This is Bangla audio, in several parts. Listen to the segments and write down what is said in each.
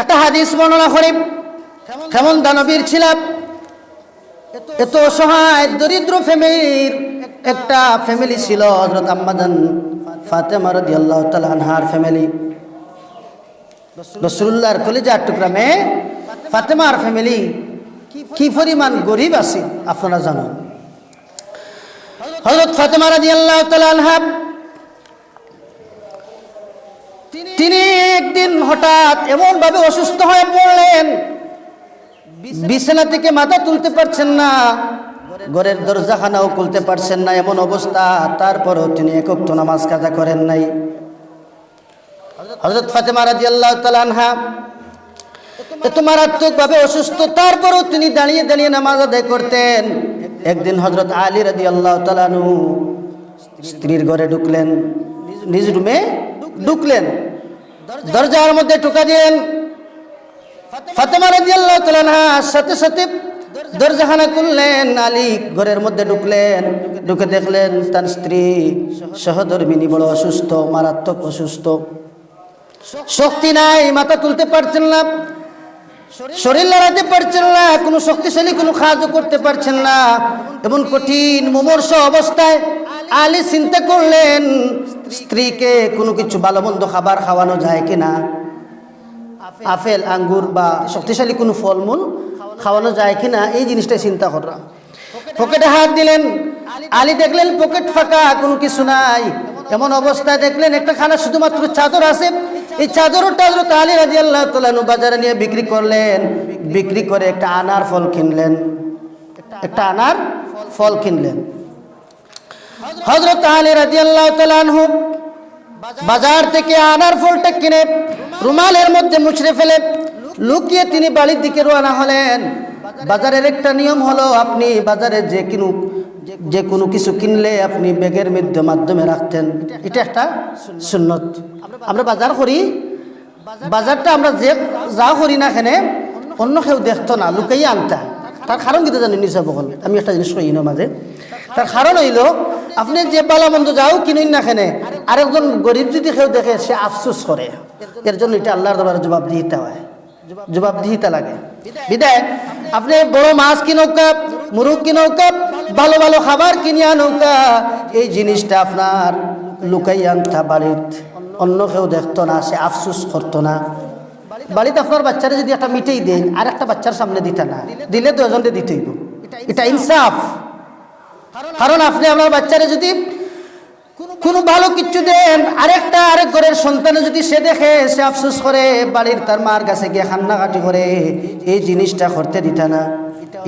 একটা হাদিস বর্ণনা করি, কেমন দানবীর ছিলাম এত অসহায় দরিদ্র ফ্যামিলির একটা ফ্যামিলি ছিল হজরত আম্মাজান ফাতেমা রাদিয়াল্লাহু তাআলা আনহার ফ্যামিলি। রসুল্লাহর কলিজার টুকরা মেয়ে ফাতেমার ফ্যামিলি। কি পরিমাণ গরিব আছে, আপনারা জানেন। হজরত ফাতেমা রাদিয়াল্লাহু তাআলা আনহা তিনি একদিন হঠাৎ এমন ভাবে অসুস্থ হয়ে পড়লেন, বিছানা থেকে মাথা তুলতে পারছেন না, ঘরের দরজাখানাও খুলতে পারছেন না, এমন অবস্থা। তারপরও তিনি একক তো নামাজ কাজা করেন নাই। হজরত ফাতেমা রাজি আল্লাহ তালানহা এত মারাত্মক ভাবে অসুস্থ, তারপরও তিনি দাঁড়িয়ে দাঁড়িয়ে নামাজ আদায় করতেন। একদিন হজরত আলী রাজি আল্লাহ তালানু স্ত্রীর ঘরে ঢুকলেন, নিজ রুমে ঢুকলেন। দরজার মধ্যে ঢুকা দিলেন ফাতেমা রাদিয়াল্লাহু তাআলা সাথে সাথে দরজাখানা খুললেন আলী ঘরের মধ্যে ঢুকলেন ঢুকে দেখলেন তার স্ত্রী সহধর্মিনী বড় অসুস্থ মারাত্মক অসুস্থ। শক্তি নাই মাথা তুলতে পারছেন না শরীর লড়াতে পারছেন না কোনো শক্তিশালী কোনো সাহায্য করতে পারছেন না। এমন কঠিন মুমর্ষ অবস্থায় আলী চিন্তা করলেন স্ত্রীকে কোনো কিছু ভালো মন্দ খাবার খাওয়ানো যায় কিনা? আপেল, আঙ্গুর বা শক্তিশালী কোনো ফলমূল খাওয়ানো যায় কিনা? এই জিনিসটা চিন্তা করা। পকেটে হাত দিলেন, আলী দেখলেন পকেট ফাঁকা, কোনো কিছু নাই। এমন অবস্থায় দেখলেন একটা খানা শুধুমাত্র চাদর আছে। এই চাদর হজরত আলী রাজি আল্লাহ তোলানু বাজারে নিয়ে বিক্রি করলেন। বিক্রি করে একটা আনার ফল কিনলেন। একটা আনার ফল কিনলেন। হজরত আলী রাজি আল্লাহ তোলানহু বাজার থেকে আনার ফলটা কিনে রুমালের মধ্যে মুছড়ে ফেলে লুকিয়ে তিনি বাড়ির দিকে রওনা হলেন। বাজারের একটা নিয়ম হলো, আপনি বাজারে যে কিনু, যে কোনো কিছু কিনলে আপনি ব্যাগের মধ্যে মাধ্যমে রাখতেন। এটা একটা সুন্নত। আমরা বাজার করি। বাজারটা আমরা যে যা করি না এখানে অন্য কেউ দেখতো না, লুকাইয়া আনতা। তার কারণ কিন্তু জানি নিশ্চয় বকল আমি একটা জিনিস কই মাঝে। তার কারণ হইল আপনি যে বালামন্দ যাও, কিনুন না খেনে আরেকজন গরিব যদি কেউ দেখে, সে আফসোস করে। এর জন্য এটা আল্লাহর দরবারে জবাব দিতে হয়। জবাব দিতে লাগে। বিদায়। আপনি বড় মাছ কিনৌকা মুরগ কিনৌকা ভালো ভালো খাবার কিনিয়া নৌকা এই জিনিসটা আপনার লুকাই আনতা বাড়িত। অন্য কেউ দেখতো না, সে আফসোস করতো না। বাড়িতে আপনার বাচ্চারা যদি একটা মিটেই দেন আর একটা বাচ্চার সামনে দিতে না। দিলে তো এজনকে দিতেই এটা ইনসাফ। কারণ আপনি আপনার বাচ্চারা যদি কোনো ভালো কিছু দেন, আরেকটা আরেক ঘরের সন্তানে যদি সে দেখে, সে আফসোস করে, বাড়ির তার মার কাছে গিয়ে কান্নাকাটি করে, এই জিনিসটা করতে দিতে না।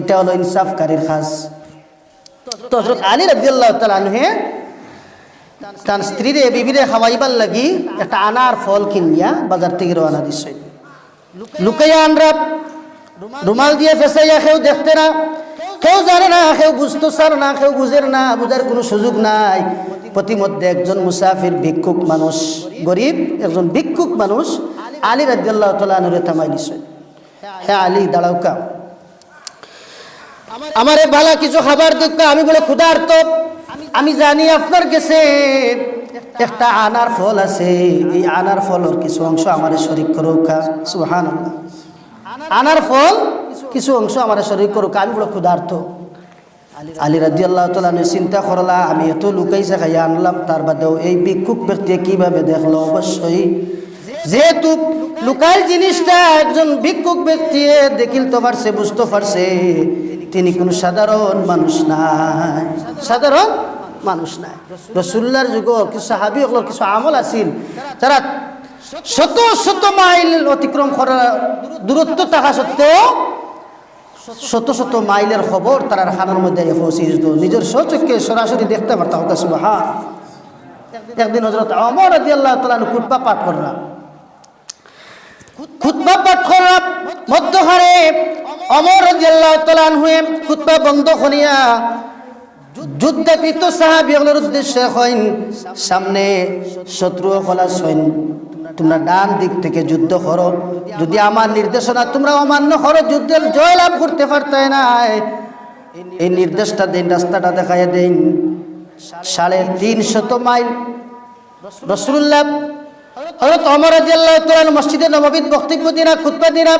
এটা হলো ইনসাফকারীর খাস। তো হজরত আলী রাদিয়াল্লাহ তালানহে তার স্ত্রীরে, বিবিরে খাওয়াইবার লাগি একটা আনার ফল কিনিয়া বাজার থেকে রওনা দিছে। লুকাইয়া আনরা, রুমাল দিয়ে ফেসাইয়া কেউ দেখতে না। কেউ জানে না, কেউ বুঝতে চার না, কেউ বুঝের না, বুঝার কোনো সুযোগ নাই। প্রতিমধ্যে একজন মুসাফির ভিক্ষুক মানুষ, গরিব একজন ভিক্ষুক মানুষ, আলী রাজ্লাহ তালুরে থামাই নিশ্চয় হ্যাঁ আলী দাঁড়াউকা আমার এ ভালা কিছু খাবার দুঃখ আমি বলে ক্ষুধার্ত। আমি জানি আপনার কাছে একটা আনার ফল আছে। এই আনার ফলের কিছু অংশ আমার শরীর করুকা সুহান আনার ফল কিছু অংশ আমার শরীর করুকা, আমি বলে ক্ষুধার্ত। আলী রাজি আল্লাহ তালু চিন্তা করলা, আমি এত লুকাইছে খাইয়া আনলাম, তার বাদেও এই ভিক্ষুক ব্যক্তি কীভাবে দেখল? অবশ্যই যেহেতু লুকাই জিনিসটা একজন ভিক্ষুক ব্যক্তি দেখিল তো পারছে, বুঝতে পারছে, তিনি কোনো সাধারণ মানুষ নাই। সাধারণ মানুষ নাই। রসুল্লার যুগ কিছু ওগুলোর কিছু আমল আছিল তারা শত শত মাইল অতিক্রম করা দূরত্ব থাকা সত্ত্বেও শত শত মাইলের খবর তারা খানার মধ্যে পৌঁছে যেত নিজের সচক্ষে সরাসরি দেখতে পারতাম, ওকে সুবাহা একদিন হজরত অমর আদি আল্লাহ তালান কুটপা পাঠ করলাম। খুতবা পাঠ করলাম, মধ্যখানে অমর আদি আল্লাহ তালান হয়ে খুতবা বন্ধ করিয়া যুদ্ধকৃত সাহাবিগুলোর উদ্দেশ্যে হইন, সামনে শত্রু হলা সৈন্য তোমরা ডান দিক থেকে যুদ্ধ করো। যদি আমার নির্দেশনা তোমরা অমান্য করো, যুদ্ধের জয় লাভ করতে পারতে না এই নির্দেশটা দিন, রাস্তাটা দেখাই দিন। সাড়ে তিন শত মাইল রসুল্লাহ ওমর রাদিয়াল্লাহু তাআলা মসজিদে নববীর বক্তব্য দিনা খুতবা দিনা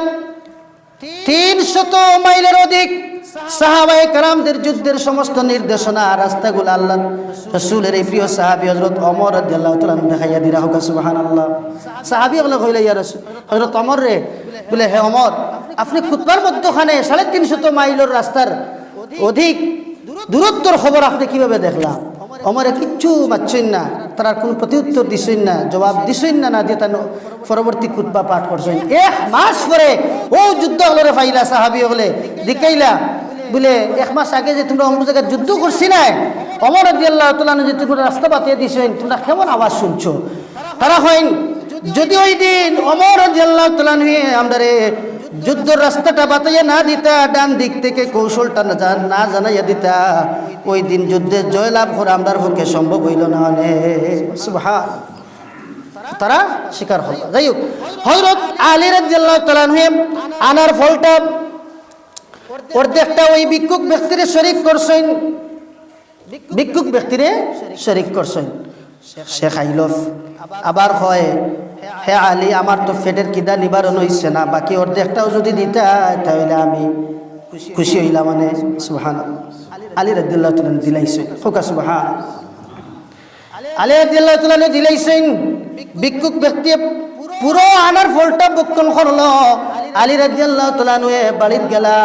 তিনশত মাইলের অধিক। সাহাবায়ে কারামদের যুদ্ধের সমস্ত নির্দেশনা, রাস্তাগুলো আল্লাহ রসুলের এই প্রিয় সাহাবী হযরত ওমর রাদিয়াল্লাহু তাআলা দেখাইয়া দিরা হোক সুবহানাল্লাহ। সাহাবী বলে কইলে, ইয়া রাসূল হযরত ওমর রে, বলে, হে ওমর, আপনি খুতবার মধ্যখানে সাড়ে তিনশত মাইলের রাস্তার অধিক দূরত্বর খবর আপনি কীভাবে দেখলাম? অমরে কিচ্ছু মাচ্ছেন না, তারা কোনো প্রত্যুত্তর দিছেন না, জবাব দিছেন না না দিয়ে তার পরবর্তী কুতবা পাঠ করছেন। এক মাস পরে, ও যুদ্ধ হলে ফাইলা সাহাবি হলে দিকাইলা বলে এক মাস আগে যে তোমরা অমর জায়গায় যুদ্ধ করছি না অমর আল্লাহ তালা যে তোমরা রাস্তা বাতিয়ে দিছেন তোমরা কেমন আওয়াজ শুনছো? তারা হইন যদি ওই দিন অমর আল্লাহ তালা আমরা রে যুদ্ধর রাস্তাটা বাতাইয়া না দিতা, ডান দিক থেকে কৌশলটা না জান- না জানাইয়া দিতা, ওই দিন যুদ্ধে জয়লাভ করে আমরার পক্ষে সম্ভব হইল না অনেক তারা শিকার হল। যাই হোক হজরত আলী রাজিয়াল্লাহ তালানহে আনার ফলটা অর্ধেকটা ওই ভিক্ষুক ব্যক্তিরে শরিক করছেন। ভিক্ষুক ব্যক্তিরে শরিক করছেন। শেখ আইলফ আবার হয় হে আলী, আমার তো ফেটের কিদা নিবারণ হইছে না, বাকি অর্ধেকটাও যদি দিতা তাহলে আমি খুশি হইলাম মানে সুহান আলী রাদিল্লাহ তুলেন দিলাইছেন। ফোকা সুহান আলী রাদিল্লাহ তুলেন দিলাইছেন, ভিক্ষুক ব্যক্তি পুরো আনার ফলটা বক্ষণ করল। আলী রাদিয়াল্লাহ তুলানুয়ে বাড়িত গেলা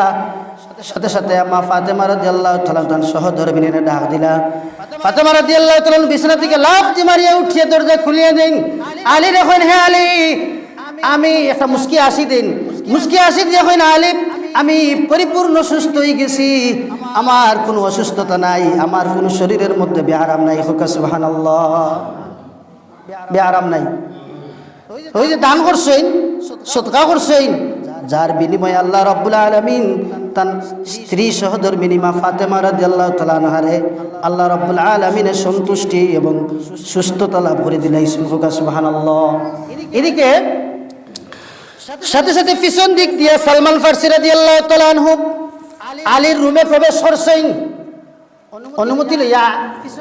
সাথে সাথে আমা ফাতেমা রাদিয়াল্লাহু তাআলা তান সহধর্মিনীরে ডাক দিলা। ফাতেমা রাদিয়াল্লাহু তাআলা বিছানা থেকে লাফ দি মারিয়া উঠিয়ে দরজা খুলিয়ে দেন। আলী দেখেন হে আলী আমি একটা মুস্কি আসি দিন। মুস্কি আসি দিয়ে হয় না আলী আমি পরিপূর্ণ সুস্থ হয়ে গেছি। আমার কোনো অসুস্থতা নাই আমার কোনো শরীরের মধ্যে ব্যারাম নাই। হোকা সুবহানাল্লাহ। ব্যারাম নাই। ওই যে দান করছেন সৎকা করছেন। যার বিনিময়ে আল্লাহ রব্বুল আলমিন তার স্ত্রী সহধর্মিনী মা ফাতেমা রাজি আল্লাহ তালানহারে আল্লাহ রব্বুল আলমিনের সন্তুষ্টি এবং সুস্থতা লাভ করে দিলাই সুফুকা সুবাহান এদিকে সাথে সাথে পিছন দিক দিয়ে সালমান ফার্সি রাজি আল্লাহ তালানহু আলীর রুমে প্রবেশ করছেন। অনুমতি লইয়া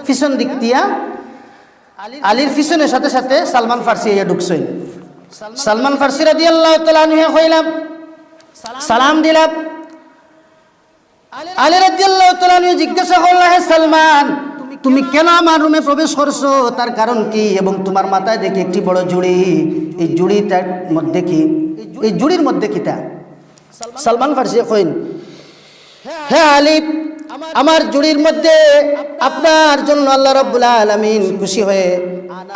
পিছন দিক দিয়া আলীর পিছনের সাথে সাথে সালমান ফার্সি ইয়া ঢুকছেন। সালমান ফার্সি রাদি আল্লাহ তালানুহে হইলাম সালাম দিলাম। আলী রাদি আল্লাহ তালানু জিজ্ঞাসা করল হে সালমান তুমি কেন আমার রুমে প্রবেশ করছ? তার কারণ কি? এবং তোমার মাথায় দেখি একটি বড় জুড়ি। এই জুড়িটার মধ্যে কি? এই জুড়ির মধ্যে কিটা? সালমান ফার্সি কইন হ্যাঁ আলিফ আমার জুড়ির মধ্যে আপনার জন্য আল্লাহ রব্বুল আলমিন খুশি হয়ে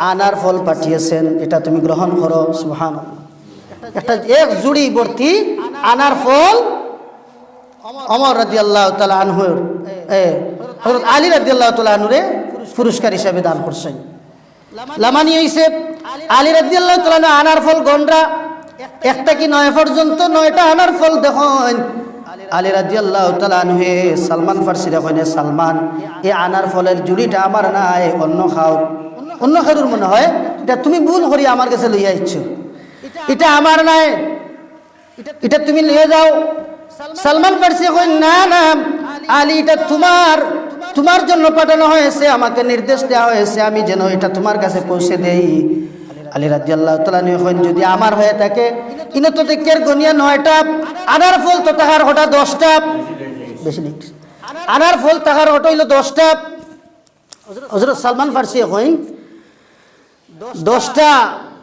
আনার ফল পাঠিয়েছেন। এটা তুমি গ্রহণ করো সুহান একটা এক জুড়ি ভর্তি আনার ফল অমর রাদি আল্লাহ আনহুর, এ, হযরত আলী রাদি আল্লাহ তালা আনহুরে পুরস্কার হিসাবে দান করছেন। লামানি হইছে আলী রাদি আল্লাহ তালা আনার ফল গন্ডরা একটা কি নয় পর্যন্ত, নয়টা আনার ফল দেখুন। আলী রাজি আল্লাহ তালানহে সালমান ফার্সিরা কইনে সালমান, এ আনার ফলের জুড়িটা আমার নাই, অন্য খাও অন্য খারুর মনে হয়, এটা তুমি ভুল করি আমার কাছে লইয়া ইচ্ছ এটা আমার নাই এটা তুমি নিয়ে যাও। সালমান ফার্সি কই না না আলী এটা তোমার তোমার জন্য পাঠানো হয়েছে আমাকে নির্দেশ দেওয়া হয়েছে আমি যেন এটা তোমার কাছে পৌঁছে দেই। আলী রাজি আল্লাহ তালান যদি আমার হয়ে থাকে ইনো তো দেখের গনিয়া নয়টা আনার ফল তো তাহার হঠাৎ দশটা। বেশি নেই। আনার ফল তাহার হটো হইল দশটা। হজরত সালমান ফার্সি হইন দশটা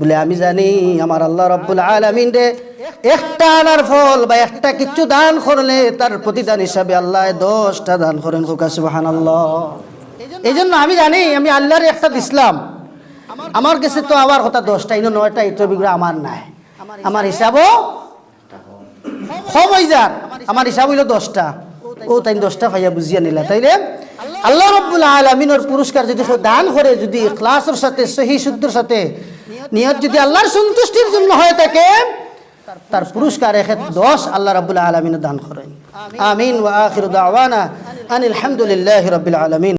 বলে আমি জানি আমার আল্লাহ রব্বুল আলমিন রে একটা আনার ফল বা একটা কিছু দান করলে তার প্রতিদান হিসাবে আল্লাহ দশটা দান করেন কোকা সুবাহান আল্লাহ এই জন্য আমি জানি আমি আল্লাহর একটা দিসলাম আমার কাছে তো আবার কথা দশটা ইনো নয়টা এই বিগ্রহ আমার নাই। আমার হিসাবও কম হয়ে যার আমার হিসাব হইল দশটা। ও তাই দশটা ভাইয়া বুঝিয়া নিলা তাইলে? আল্লাহ রব্বুল আলমিনের পুরস্কার যদি দান করে যদি ক্লাসের সাথে সহি শুদ্ধর সাথে নিয়ত যদি আল্লাহর সন্তুষ্টির জন্য হয়ে থাকে তার পুরস্কার এখে দশ আল্লাহ রব্বুল আলমিন দান করেন। আমিন। ওয়া আখির দাওয়ানা আনিল হামদুলিল্লাহ রবিল আলমিন।